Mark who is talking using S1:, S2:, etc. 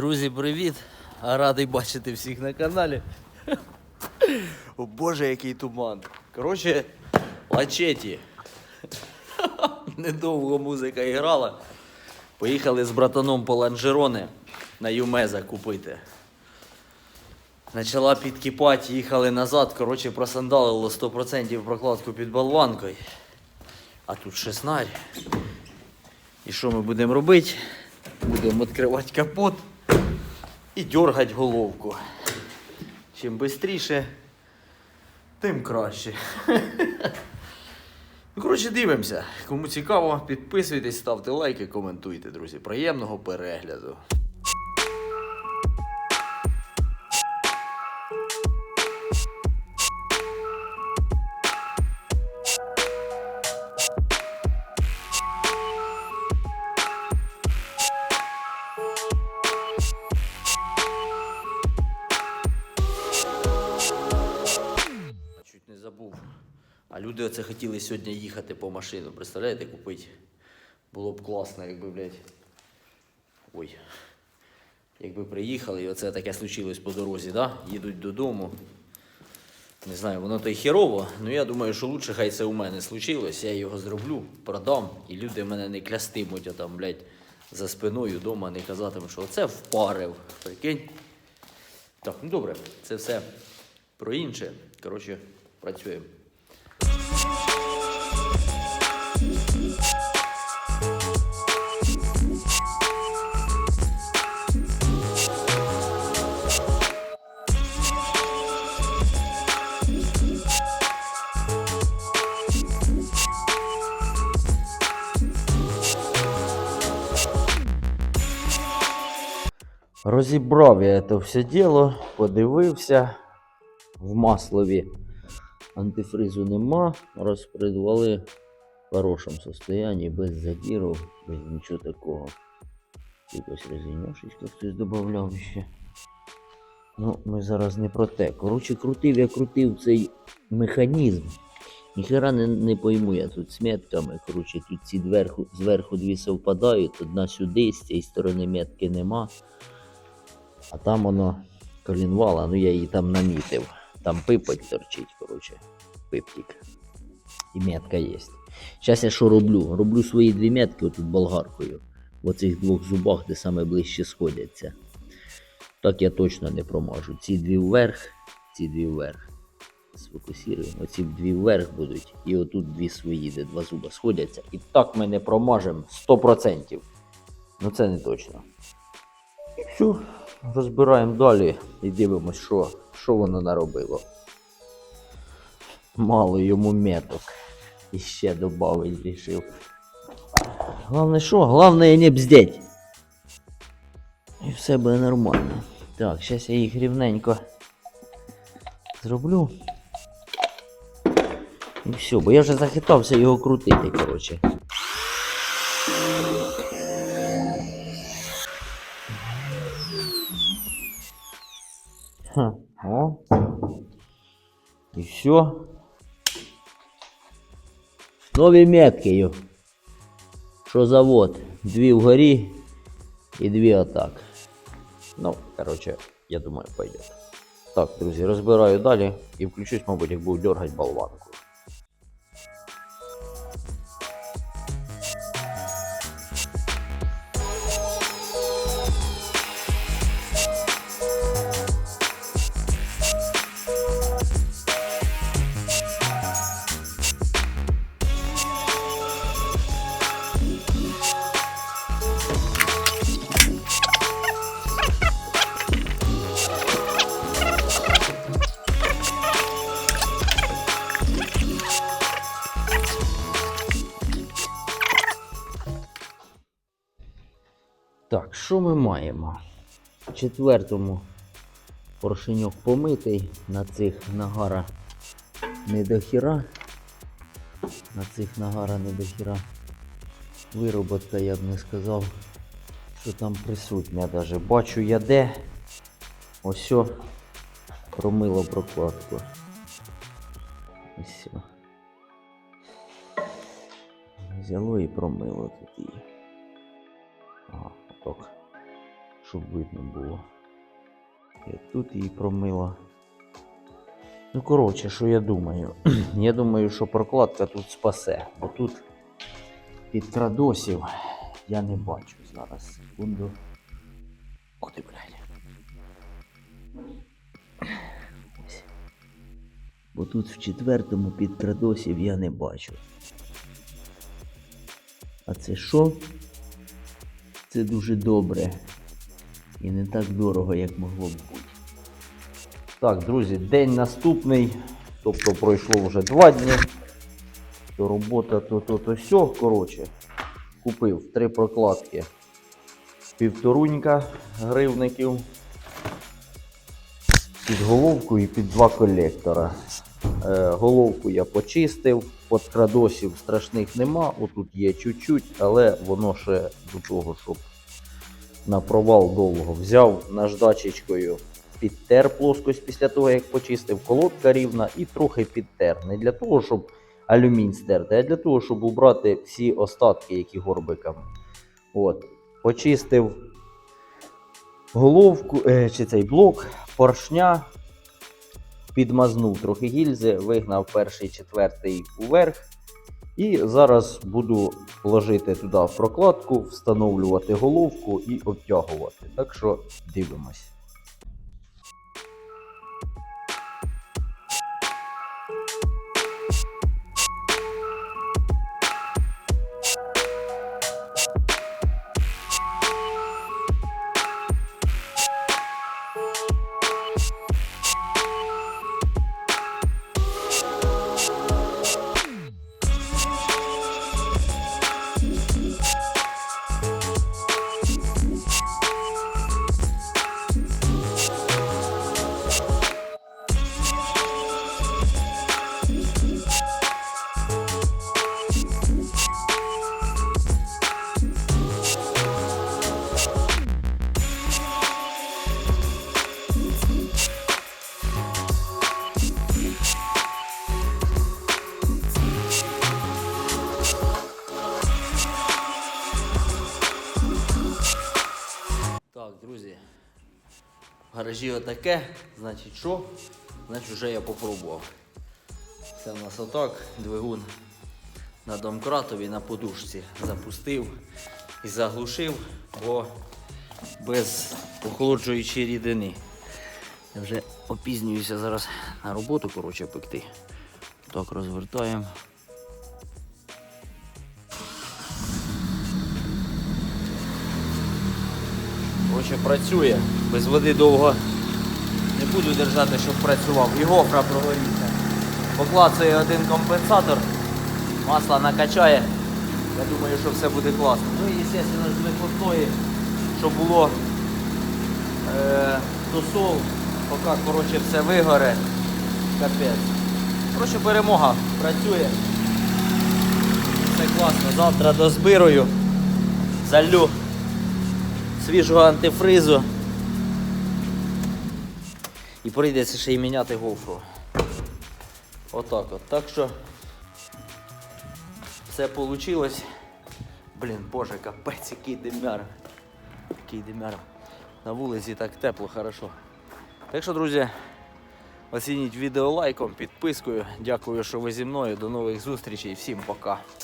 S1: Друзі, привіт! Радий бачити всіх на каналі. О Боже, який туман. Коротше, лачеті. Недовго музика грала. Поїхали з братаном по ланжерони на Юмеза купити. Почала підкипати, їхали назад. Коротше, просандалило 100% прокладку під болванкою. А тут шеснарь. І що ми будемо робити? Будемо відкривати капот і дергать головку. Чим швидше, тим краще. Ну, коротше, дивимося. Кому цікаво, підписуйтесь, ставте лайки, коментуйте, друзі. Приємного перегляду. Люди оце хотіли сьогодні їхати по машину. Представляєте, купити? Було б класно, якби, блядь. Ой. Якби приїхали, і оце таке случилось по дорозі, да? їдуть додому. Не знаю, воно то й херово, але я думаю, що лучше хай це у мене случилось. Я його зроблю, продам, і люди мене не клястимуть, а там, блядь, за спиною вдома не казатимуть, що оце впарив. Прикинь. Так, ну добре, це все про інше. Коротше, працюємо. Розібрав я це все діло, подивився. В маслові антифризу нема, розпредвали в хорошому состоянні, без задірів, без нічого такого. Якось резиньошечка хтось додавав ще. Ну, ми зараз не про те. Коротше, крутив я крутив цей механізм. Ніхера не, не пойму я тут з метками. Коротше, тут ці дверху, зверху дві совпадають, одна сюди, з цієї сторони метки нема. А там воно колінвала, ну я її там намітив. Там пипоть торчить, коротше, пиптик. І метка є. Зараз я що роблю? Роблю свої дві метки отут болгаркою. В оцих двох зубах, де саме ближче сходяться. Так я точно не промажу. Ці дві вверх, ці дві вверх. Сфокусуємо. Оці дві вверх будуть. І отут дві свої, де два зуба сходяться. І так ми не промажемо 100%. Ну це не точно. І все. Розбираємо далі і дивимось, що, що воно наробило. Мало йому меток. І ще додавить рішив. Головне що? Головне не бздеть. І все буде нормально. Так, зараз я їх рівненько зроблю. І все, бо я вже захитався його крутити, коротше. Ха, о. І все. Нові метки. йо. Що завод? Дві вгорі і дві отак. Ну, коротше, я думаю, пойдет. Так, друзі, розбираю далі і включусь, мабуть, як буду дергати болванку. Що ми маємо? В четвертому поршеньок помитий, на цих нагара не до хіра. На цих нагара не до хіра. Вироботка, я б не сказав, що там присутня даже. Бачу я де. Ось промило прокладку. Ось. Взяло і промило тут її. Ага. Щоб видно було. Я тут її промила. Ну, коротше, що я думаю? я думаю, що прокладка тут спасе, бо тут підкрадосів я не бачу зараз. Секунду. Ти, блядь. Бо тут в четвертому підкрадосів я не бачу. А це що? Це дуже добре. І не так дорого, як могло б бути. Так, друзі, день наступний. Тобто пройшло вже два дні. То робота, то то то сьо. Коротше, купив три прокладки півторунька гривників під головку і під два колектора. Е, головку я почистив, подкрадосів страшних нема. Отут є чуть-чуть, але воно ще до того, щоб на провал довго взяв наждачечкою, підтер плоскость після того, як почистив, колодка рівна і трохи підтер. Не для того, щоб алюмінь стерти, а для того, щоб убрати всі остатки, які горбиками. От. Почистив головку, е, чи цей блок, поршня, підмазнув трохи гільзи, вигнав перший, четвертий уверх. І зараз буду ложити туди прокладку, встановлювати головку і обтягувати. Так що дивимось. Так, друзі. В гаражі отаке, значить що? Значить вже я попробував. Це в нас отак, двигун на домкратові на подушці запустив і заглушив, бо без охолоджуючої рідини. Я вже опізнююся зараз на роботу, коротше, пекти. Так розвертаємо. Коротше, працює. Без води довго не буду держати, щоб працював. І гофра прогорівся. Поклацує один компенсатор, масло накачає. Я думаю, що все буде класно. Ну і, звісно, ж вихлопної, щоб було е, досол, поки коротше, все вигоре. Капець. Коротше, перемога працює. Все класно. Завтра дозбирую. Залю свіжого антифризу. І прийдеться ще й міняти гофру. Отак от. Так що все вийшло. Блін, боже, капець, який димяр. Який димяр. На вулиці так тепло, хорошо. Так що, друзі, оцініть відео лайком, підпискою. Дякую, що ви зі мною. До нових зустрічей. Всім пока.